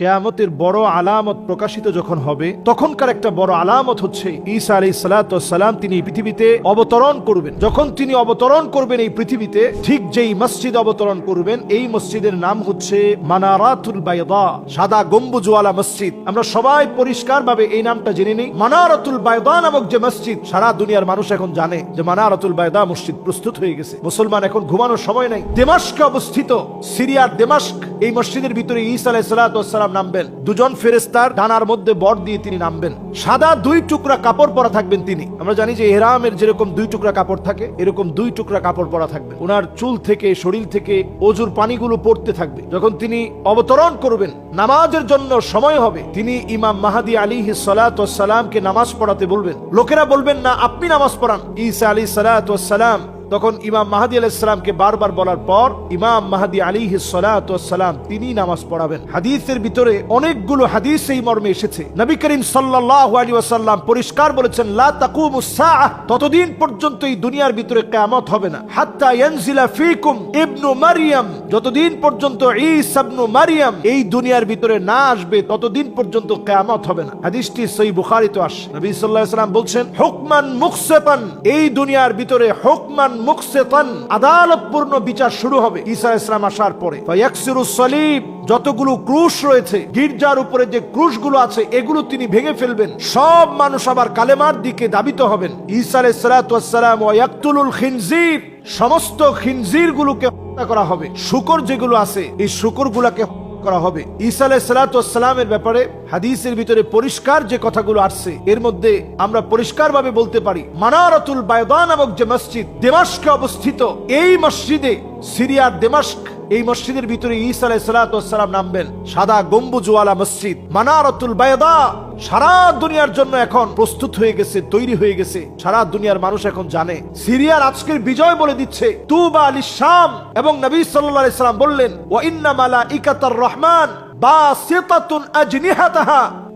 কেয়ামতের বড় আলামত প্রকাশিত যখন হবে, তখনকার একটা বড় আলামত হচ্ছে ঈসা আলাই সালাম তিনি পৃথিবীতে অবতরণ করবেন। যখন তিনি অবতরণ করবেন এই পৃথিবীতে, ঠিক যেই মসজিদ অবতরণ করবেন, এই মসজিদের নাম হচ্ছে মানারাতুল বাইদা, সাদা গম্বুজওয়ালা মসজিদ। আমরা সবাই পরিষ্কারভাবে এই নামটা জেনে নিই। মানারাতুল বায়দা নামক যে মসজিদ, সারা দুনিয়ার মানুষ এখন জানে যে মানারাতুল বায়দা মসজিদ প্রস্তুত হয়ে গেছে। মুসলমান এখন ঘুমানোর সময় নাই। দেমাস্কে অবস্থিত, সিরিয়ার দেমাস্ক, এই মসজিদের ভিতরে ঈসা আলাই সালাম নামবেন। দুজন ফেরেস্তার ডানার মধ্যে বর দিয়ে তিনি নামবেন। সাদা দুই টুকরা কাপড় পরা থাকবেন তিনি। আমরা জানি যে এহরামের যেরকম দুই টুকরা কাপড় থাকে, এরকম দুই টুকরা কাপড় পরা থাকবে। ওনার চুল থেকে, শরীর থেকে অজুর পানিগুলো পড়তে থাকবে। যখন তিনি অবতরণ করবেন, নামাজের জন্য সময় হবে, তিনি ইমাম মাহাদি আলী সালাতামকে নামাজ পড়াতে বলবেন। লোকেরা বলবেন, না, আপনি নামাজ পড়ান। ঈসা আলী সালাতাম তখন ইমাম মাহাদি আলাইসালামকে বারবার বলার পর ইমাম মাহাদি আলী সালাম তিনি নামাজ পড়াবেন। হাদিসের ভিতরে অনেকগুলো হাদিস এই মর্মে এসেছে। নবী করিম সাল্লাহ আলী ওয়াসাল্লাম পরিষ্কার বলেছেন ততদিন পর্যন্ত এই দুনিয়ার ভিতরে কিয়ামত হবে না। হাত্তা ফিকুম ইবনু মারিয়াম, যতদিন পর্যন্ত ঈসা ইবনু মারিয়াম এই দুনিয়ার ভিতরে না আসবে, ততদিন পর্যন্ত কিয়ামত হবে না। হাদিসটি সহি বুখারীতে আসে। নবী আলাইহি সাল্লাম বলছেন, হুকমান মুকসিতান এই দুনিয়ার ভিতরে হুকমান আদালতপূর্ণ বিচার শুরু হবে। ঈসা ইসলাম আসার পরে। যতগুলো ক্রুশ রয়েছে, গির্জার উপরে যে ক্রুশগুলো আছে, এগুলো তিনি ভেঙে ফেলবেন। সব মানুষ আবার কালেমার দিকে দাবিত হবেন। ঈসা আলাইহিস সালাতু ওয়াস সালাম ওয়া ইয়াকতুলুল খিনজির, সমস্ত খিনজির গুলোকে হত্যা করা হবে। শুকর যেগুলো আছে, এই শুকর গুলাকে করা হবে। ঈসা সালাতামের ব্যাপারে হাদিসের ভিতরে পরিষ্কার যে কথাগুলো আসছে, এর মধ্যে আমরা পরিষ্কারভাবে বলতে পারি, মানারতুল বায়দা নামক যে মসজিদ দেমাস্কে অবস্থিত, এই মসজিদে সিরিয়ার দেমাস্ক এই মসজিদের ভিতরে ঈসা আলাহ সালাতাম নামবেন। সাদা গম্বুজওয়ালা মসজিদ, মানারতুল বায়দা সারা দুনিয়ার জন্য এখন প্রস্তুত হয়ে গেছে, তৈরি হয়ে গেছে। সারা দুনিয়ার মানুষ এখন জানে। সিরিয়ার আজকের বিজয় বলে দিচ্ছে, তুবা আলী শাম। এবং নবী সাল্লাম বললেন, ওয়া ইন্না মালা ইকাতার রহমান বা সেতাতুন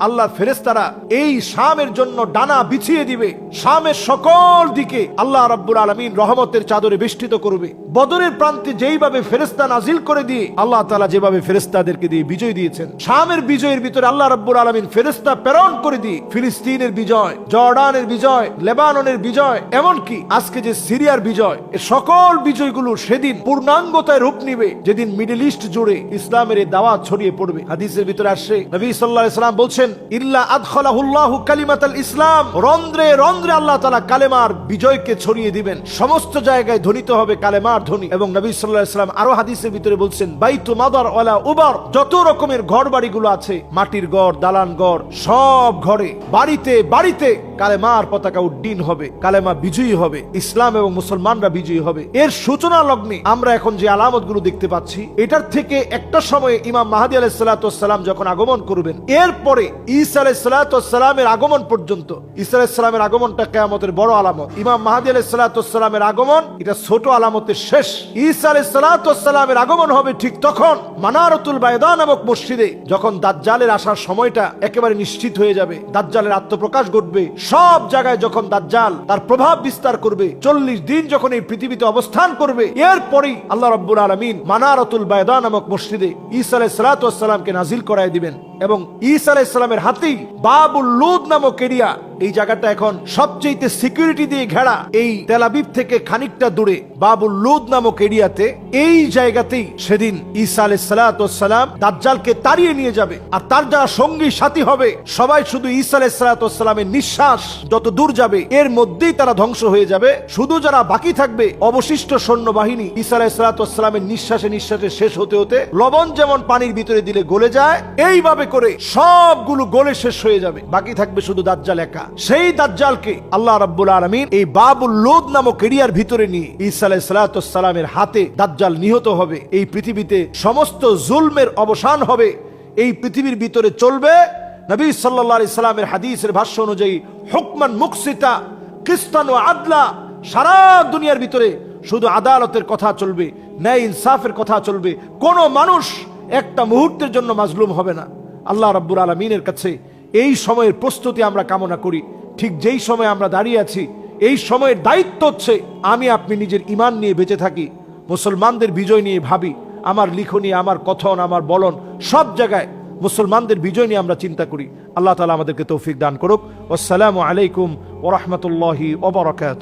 আল্লাহ ফেরেস্তারা এই শামের জন্য ডানা বিছিয়ে দিবে। শামের সকল দিকে আল্লাহ রাব্বুল আলমিন রহমতের চাদরে বেষ্টিত করবে। বদরের প্রান্তে যেইভাবে ফেরেস্তা নাজিল করে দিয়ে আল্লাহ তালা যেভাবে ফেরেস্তাদেরকে দিয়ে বিজয় দিয়েছেন। শামের বিজয়ের ভিতরে আল্লাহ রাব্বুল আলমিন ফেরেস্তা প্রেরণ করে দিয়ে ফিলিস্তিনের বিজয়, জর্ডানের বিজয়, লেবাননের বিজয়, এমনকি আজকে যে সিরিয়ার বিজয়, এ সকল বিজয়গুলো সেদিন পূর্ণাঙ্গতায় রূপ নিবে। যেদিন মিডল ইস্ট জুড়ে ইসলামের এই দাওয়াত ছড়িয়ে পড়বে। হাদিসের ভিতরে আসছে, নবী সাল্লাহ ইসলাম বলছেন ইল্লা আদখলাহুল্লাহু কালিমাতাল ইসলাম। রন্ধ্রে রন্ধ্রে আল্লাহ তালা কালেমার বিজয়কে ছড়িয়ে দিবেন। সমস্ত জায়গায় ধ্বনিত হবে কালেমার ধ্বনি এবং নবী সাল্লাহ ইসলাম আরও হাদিসের ভিতরে বলছেন, বাইতু মাদার ওয়ালা উবার। যত রকমের ঘর বাড়িগুলো আছে, মাটির ঘর, দালান ঘর, সব ঘরে, বাড়িতে বাড়িতে কালেমার পতাকা উড্ডীন হবে, কালেমা বিজয়ী হবে, ইসলাম এবং মুসলমানরা বিজয়ী হবে। এর সূচনা লগ্নে আমরা এখন যে আলামতগুলো দেখতে পাচ্ছি, এটার থেকে একটা সময়ে ইমাম মাহাদি আলাইসালাম যখন আগমন করবেন, এরপরে ঈসা আলাইসালামের আগমন পর্যন্ত, ঈসা আলাইসালামের আগমনটা কেয়ামতের বড় আলামত। ইমাম মাহাদি আলাইসালামের আগমন, এটা ছোট আলামতের শেষ। ঈসা আলাইসালামের আগমন হবে ঠিক তখন মানারতুল বায়দা নামক মসজিদে, যখন দাজ্জালের আসার সময়টা একেবারে নিশ্চিত হয়ে যাবে, দাজ্জালের আত্মপ্রকাশ ঘটবে সব জায়গায় যখন দাজ্জাল তার প্রভাব বিস্তার করবে, চল্লিশ দিন যখন এই পৃথিবীতে অবস্থান করবে, এরপরেই আল্লাহ রব্বুল আলমিন মানারতুল বায়দা নামক মসজিদে ঈসা আলাই সালাতামকে নাজিল করায় দিবেন। এবং ঈসা আলাই হাতি হাতেই বাবুল লুদ নামক এরিয়া এই জায়গাটা এখন সবচেয়ে সিকিউরিটি দিয়ে ঘেরা। এই তেলাবিব থেকে খানিকটা দূরে বাবুল লুদ নামক এরিয়াতে এই জায়গাতেই সেদিন ঈসা সালাতাম দাজ্জালকে তাড়িয়ে নিয়ে যাবে। আর তার যারা সঙ্গী, সাথী হবে, সবাই শুধু ঈসা সালাতামের নিঃশ্বাস যত দূর যাবে, এর মধ্যেই তারা ধ্বংস হয়ে যাবে। শুধু যারা বাকি থাকবে, অবশিষ্ট সৈন্যবাহিনী ঈসা সালাতামের নিঃশ্বাসে নিঃশ্বাসে শেষ হতে হতে লবণ যেমন পানির ভিতরে দিলে গলে যায়, এইভাবে করে সবগুলো গলে শেষ হয়ে যাবে। বাকি থাকবে শুধু দাজ্জাল একা। সেই দাজ্জালকে আল্লাহ রাব্বুল আলমিন এই বাবুল লোদ নামক এরিয়ার ভিতরে নিয়ে ঈসা সালাতামের হাতে দাজ্জাল নিহত হবে। এই পৃথিবীতে সমস্ত জুলমের অবসান হবে। এই পৃথিবীর ভিতরে চলবে নবী সাল্লাহ সাল্লামের হাদিসের ভাষ্য অনুযায়ী হুকমান মুকসিতা খ্রিস্টান ও আদলা। সারা দুনিয়ার ভিতরে শুধু আদালতের কথা চলবে, ন্যায় ইনসাফের কথা চলবে। কোনো মানুষ একটা মুহূর্তের জন্য মাজলুম হবে না। আল্লাহ রাব্বুল আলমিনের কাছে এই সময়ের প্রস্তুতি আমরা কামনা করি। ঠিক যেই সময় আমরা দাঁড়িয়ে আছি, এই সময়ের দায়িত্ব হচ্ছে আমি আপনি নিজের ইমান নিয়ে বেঁচে থাকি, মুসলমানদের বিজয় নিয়ে ভাবি, আমার লিখনি, আমার কথন, আমার বলন, সব জায়গায় মুসলমানদের বিজয় নিয়ে আমরা চিন্তা করি। আল্লাহ তালা আমাদেরকে তৌফিক দান করুক। আসসালামু আলাইকুম ওরহমতুল্লাহি ওবরাকাত